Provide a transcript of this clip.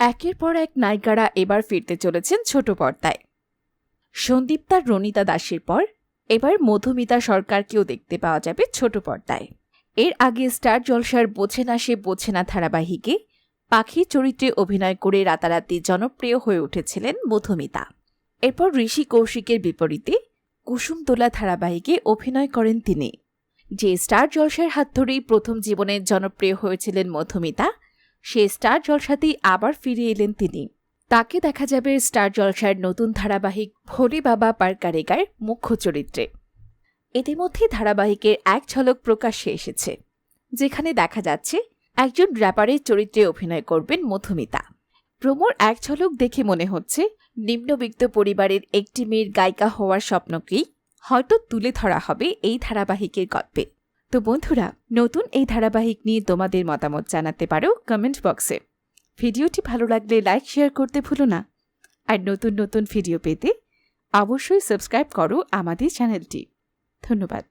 একের পর এক নায়িকারা এবার ফিরতে চলেছেন ছোট পর্দায়। সন্দীপ তার রনিতা দাসের পর, এবার মধুমিতা সরকারকেও দেখতে পাওয়া যাবে ছোট পর্দায়। এর আগে স্টার জলসার বোঝে না সে বোঝে না ধারাবাহিকে পাখি চরিত্রে অভিনয় করে রাতারাতি জনপ্রিয় হয়ে উঠেছিলেন মধুমিতা। এরপর ঋষি কৌশিকের বিপরীতে কুসুমতোলা ধারাবাহিকে অভিনয় করেন তিনি। যে স্টার জলসার হাত ধরেই প্রথম জীবনে জনপ্রিয় হয়েছিলেন মধুমিতা সে স্টার জলসাতেই আবার ফিরে এলেন তিনি। তাকে দেখা যাবে স্টার জলসার নতুন ধারাবাহিক ভোলে বাবা পারকারেগার মুখ্য চরিত্রে। ইতিমধ্যে ধারাবাহিকের এক ঝলক প্রকাশ্যে এসেছে, যেখানে দেখা যাচ্ছে একজন র্যাপারের চরিত্রে অভিনয় করবেন মধুমিতা। প্রমোর এক ঝলক দেখে মনে হচ্ছে নিম্নবিত্ত পরিবারের একটি মেয়ের গায়িকা হওয়ার স্বপ্নকেই হয়তো তুলে ধরা হবে এই ধারাবাহিকের গল্পে। তো বন্ধুরা, নতুন এই ধারাবাহিক নিয়ে তোমাদের মতামত জানাতে পারো কমেন্ট বক্সে ভিডিওটি ভালো লাগলে লাইক শেয়ার করতে ভুলো না। আর নতুন নতুন ভিডিও পেতে অবশ্যই সাবস্ক্রাইব করো আমাদের চ্যানেলটি ধন্যবাদ।